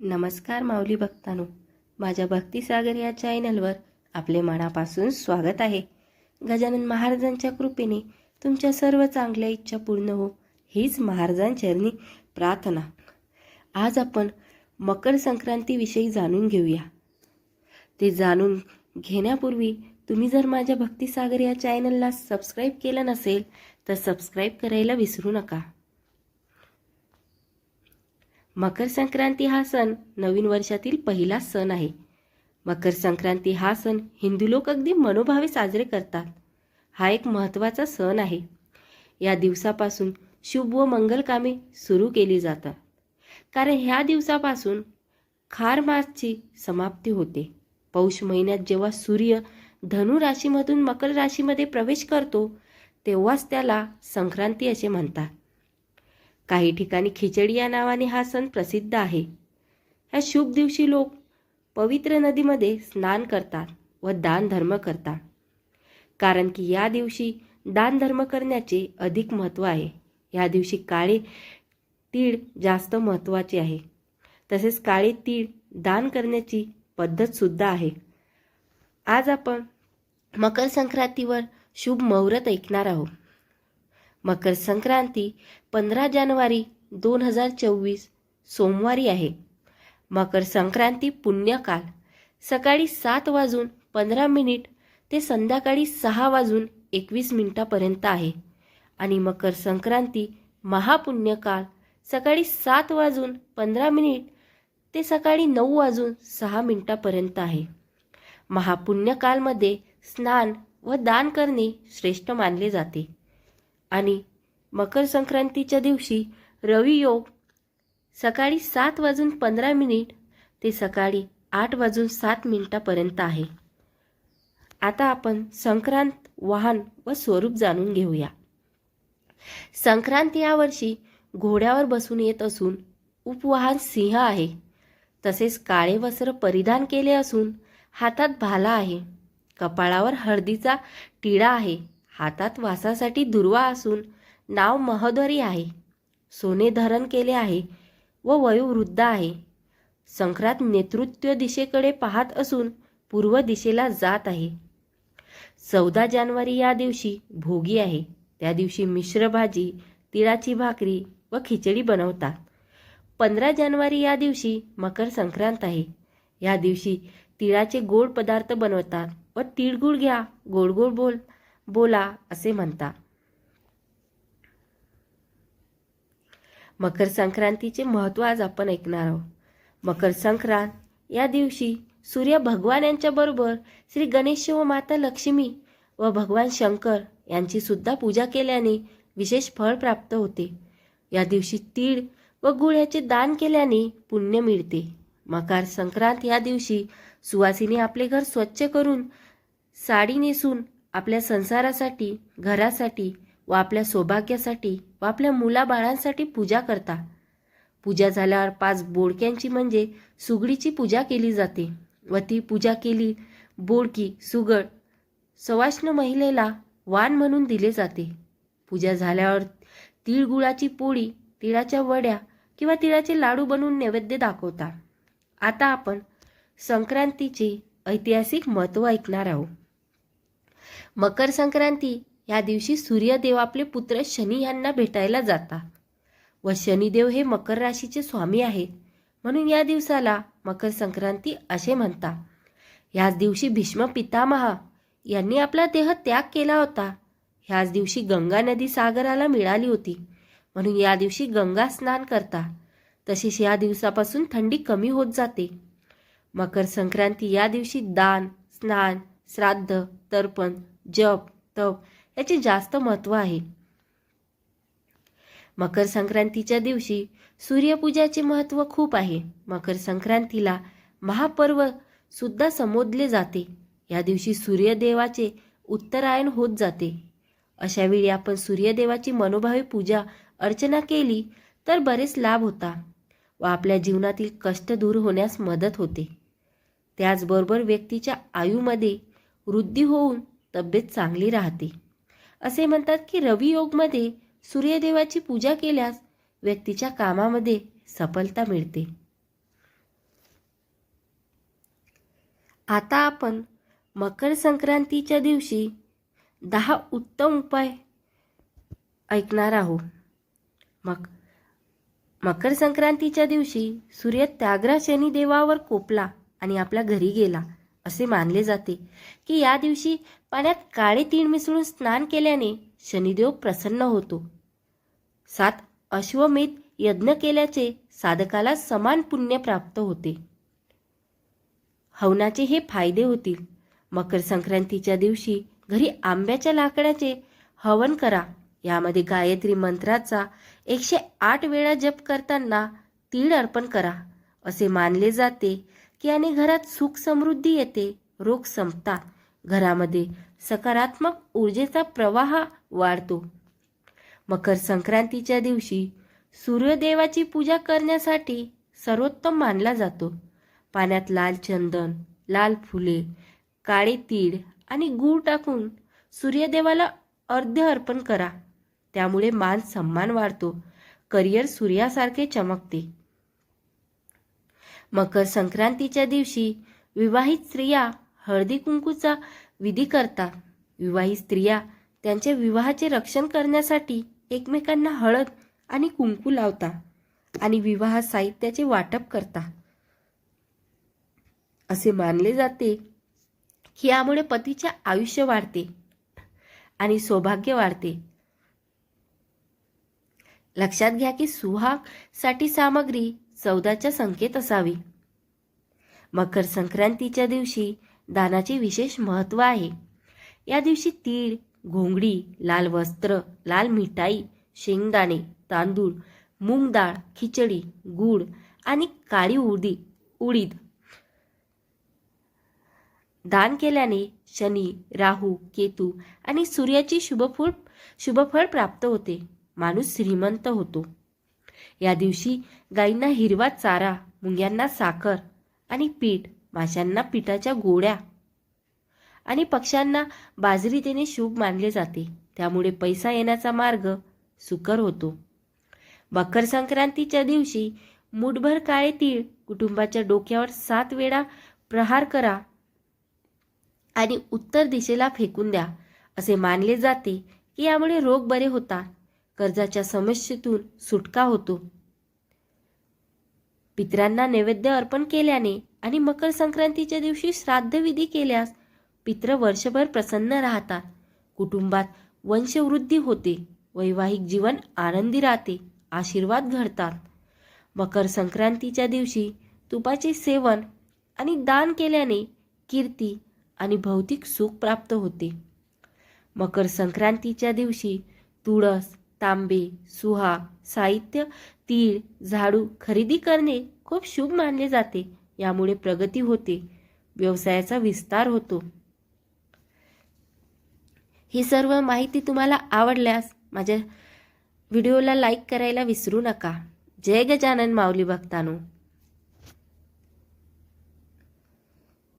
नमस्कार माऊली भक्तानो. माझ्या भक्तिसागर या चॅनलवर आपले मनापासून स्वागत आहे. गजानन महाराजांच्या कृपेने तुमच्या सर्व चांगल्या इच्छा पूर्ण हो हीच महाराजांचरणी प्रार्थना. आज आपण मकर संक्रांतीविषयी जाणून घेऊया. ते जाणून घेण्यापूर्वी तुम्ही जर माझ्या भक्तिसागर या चॅनलला सबस्क्राईब केलं नसेल तर सबस्क्राईब करायला विसरू नका. मकर संक्रांती हा सण नवीन वर्षातील पहिला सण आहे. मकर संक्रांती हा सण हिंदू लोक अगदी मनोभावे साजरे करतात. हा एक महत्त्वाचा सण आहे. या दिवसापासून शुभ व मंगल कामे सुरू केली जातात. कारण ह्या दिवसापासून खार मासची समाप्ती होते. पौष महिन्यात जेव्हा सूर्य धनु राशीमधून मकर राशीमध्ये प्रवेश करतो तेव्हाच त्याला संक्रांती असे म्हणतात. काही ठिकाणी खिचडी या नावाने हा सण प्रसिद्ध आहे. ह्या शुभ दिवशी लोक पवित्र नदीमध्ये स्नान करतात व दान धर्म करतात. कारण की या दिवशी दान धर्म करण्याचे अधिक महत्त्व आहे. या दिवशी काळे तीळ जास्त महत्त्वाचे आहे. तसेच काळे तीळ दान करण्याची पद्धतसुद्धा आहे. आज आपण मकर संक्रांतीवर शुभ मुहूर्त ऐकणार आहोत. मकर संक्रांती पंधरा जानेवारी दोन हजार चोवीस सोमवारी आहे. मकर संक्रांती पुण्यकाल. सकाळी सात वाजून पंधरा मिनिट ते संध्याकाळी सहा वाजून एकवीस मिनिटापर्यंत आहे. आणि मकर संक्रांती महापुण्यकाळ सकाळी सात वाजून पंधरा मिनिट ते सकाळी नऊ वाजून सहा मिनिटापर्यंत आहे. महापुण्यकालमध्ये स्नान व दान करणे श्रेष्ठ मानले जाते. आणि मकर संक्रांतीच्या दिवशी रवी योग सकाळी सात वाजून पंधरा मिनिट ते सकाळी आठ वाजून सात मिनिटापर्यंत आहे. आता आपण संक्रांत वाहन व स्वरूप जाणून घेऊया. संक्रांत यावर्षी घोड्यावर बसून येत असून उपवाहन सिंह आहे. तसेच काळे वस्त्र परिधान केले असून हातात भाला आहे. कपाळावर हळदीचा टिळा आहे. हातात वासासाठी दुर्वा असून नाव महद्वारी आहे. सोने धरण केले आहे व वयोवृद्ध आहे. संक्रांत नेतृत्व दिशेकडे पाहत असून पूर्व दिशेला जात आहे. चौदा जानेवारी या दिवशी भोगी आहे. त्या दिवशी मिश्र भाजी तिळाची भाकरी व खिचडी बनवतात. पंधरा जानेवारी या दिवशी मकर संक्रांत आहे. या दिवशी तिळाचे गोड पदार्थ बनवतात व तिळगुळ घ्या गोड गोड बोल बोला असे म्हणतात मकर संक्रांतीचे महत्त्व आज आपण ऐकणार आहोत. मकर संक्रांत या दिवशी सूर्य भगवान यांच्याबरोबर श्री गणेश व माता लक्ष्मी व भगवान शंकर यांची सुद्धा पूजा केल्याने विशेष फळ प्राप्त होते. या दिवशी तीळ व गुळ याचे दान केल्याने पुण्य मिळते. मकर संक्रांत या दिवशी सुवासिनी आपले घर स्वच्छ करून साडी नेसून आपल्या संसारासाठी घरासाठी व आपल्या सौभाग्यासाठी व आपल्या मुलाबाळांसाठी पूजा करता. पूजा झाल्यावर पाच बोडक्यांची म्हणजे सुगडीची पूजा केली जाते व ती पूजा केली बोडकी सुगड सवाष्ण महिलेला वाण म्हणून दिले जाते. पूजा झाल्यावर तिळगुळाची पोळी तिळाच्या वड्या किंवा तिळाचे लाडू बनवून नैवेद्य दाखवता. आता आपण संक्रांतीचे ऐतिहासिक महत्त्व ऐकणार आहोत. मकर संक्रांती या दिवशी सूर्यदेव आपले पुत्र शनी यांना भेटायला जातात. व शनिदेव हे मकर राशीचे स्वामी आहेत. म्हणून या दिवसाला मकर संक्रांती असे म्हणतात. ह्याच दिवशी भीष्म पितामहा यांनी आपला देह त्याग केला होता. ह्याच दिवशी गंगा नदी सागराला मिळाली होती. म्हणून या दिवशी गंगा स्नान करता तसेच या दिवसापासून थंडी कमी होत जाते. मकर संक्रांती या दिवशी दान स्नान श्राद्ध तर्पण जप तप याचे जास्त महत्त्व आहे. मकर संक्रांतीच्या दिवशी सूर्यपूजाचे महत्त्व खूप आहे. मकर संक्रांतीला महापर्व सुद्धा संबोधले जाते. या दिवशी सूर्यदेवाचे उत्तरायण होत जाते. अशावेळी आपण सूर्यदेवाची मनोभावी पूजा अर्चना केली तर बरेच लाभ होता व आपल्या जीवनातील कष्ट दूर होण्यास मदत होते. त्याचबरोबर व्यक्तीच्या आयुमध्ये वृद्धी होऊन तब्येत चांगली राहते. असे म्हणतात की रवियोगमध्ये सूर्यदेवाची पूजा केल्यास व्यक्तीच्या कामामध्ये सफलता मिळते. आता आपण मकर संक्रांतीच्या दिवशी दहा उत्तम उपाय ऐकणार आहोत. मग मकर संक्रांतीच्या दिवशी सूर्य त्याग्रा शनिदेवावर कोपला आणि आपल्या घरी गेला. असे मानले जाते की या दिवशी पाण्यात काळे तीळ मिसळून स्नान केल्याने शनिदेव प्रसन्न होतो. सात अश्वमेध यज्ञ केल्याचे साधकाला समान पुण्य प्राप्त होते. हवनाचे हे फायदे होतील. मकर संक्रांतीच्या दिवशी घरी आंब्याच्या लाकडाचे हवन करा. यामध्ये गायत्री मंत्राचा एकशे आठ वेळा जप करताना तीळ अर्पण करा. असे मानले जाते की याने घरात सुख समृद्धी येते रोग संपतात. घरामध्ये सकारात्मक ऊर्जेचा प्रवाह वाढतो. मकर संक्रांतीच्या दिवशी सूर्यदेवाची पूजा करण्यासाठी सर्वोत्तम मानला जातो. पाण्यात लाल चंदन लाल फुले काळे तीळ आणि गूळ टाकून सूर्यदेवाला अर्ध्य अर्पण करा. त्यामुळे मान सन्मान वाढतो. करिअर सूर्यासारखे चमकते. मकर संक्रांतीच्या दिवशी विवाहित स्त्रिया हळदी कुंकूचा विधी करतात. विवाहित स्त्रिया त्यांच्या विवाहाचे रक्षण करण्यासाठी एकमेकांना हळद आणि कुंकू लावतात आणि विवाह साहित्याचे वाटप करतात. असे मानले जाते की यामुळे पतीचे आयुष्य वाढते आणि सौभाग्य वाढते. लक्षात घ्या की सुहागसाठी सामग्री चौदाच्या संकेत असावी. मकर संक्रांतीच्या दिवशी दानाचे विशेष महत्त्व आहे. या दिवशी तीळ घोंगडी लाल वस्त्र लाल मिठाई शेंगदाणे तांदूळ मूग डाळ खिचडी गूळ आणि काळी उडी उडीद. दान केल्याने शनी राहू केतू आणि सूर्याची शुभफळ शुभफळ प्राप्त होते. माणूस श्रीमंत होतो. या दिवशी गायींना हिरवा चारा मुंग्यांना साखर आणि पीठ माशांना पिठाच्या गोळ्या आणि पक्ष्यांना बाजरी देणे शुभ मानले जाते. त्यामुळे पैसा येण्याचा मार्ग सुकर होतो. मकर संक्रांतीच्या दिवशी मुठभर काळे तीळ कुटुंबाच्या डोक्यावर सात वेळा प्रहार करा आणि उत्तर दिशेला फेकून द्या असे मानले जाते की यामुळे रोग बरे होतात. कर्जाच्या समस्येतून सुटका होतो. पित्रांना नैवेद्य अर्पण केल्याने आणि मकर संक्रांतीच्या दिवशी श्राद्धविधी केल्यास पित्र वर्षभर प्रसन्न राहतात. कुटुंबात वंशवृद्धी होते. वैवाहिक जीवन आनंदी राहते. आशीर्वाद घडतात. मकर संक्रांतीच्या दिवशी तुपाचे सेवन आणि दान केल्याने कीर्ती आणि भौतिक सुख प्राप्त होते. मकर संक्रांतीच्या दिवशी तुळस तांबे सुहा साहित्य तीळ झाडू खरेदी करणे खूप शुभ मानले जाते. यामुळे प्रगती होते. व्यवसायाचा विस्तार होतो. ही सर्व माहिती तुम्हाला आवडल्यास माझ्या व्हिडिओला लाईक करायला विसरू नका. जय गजानन माऊली भक्तानो.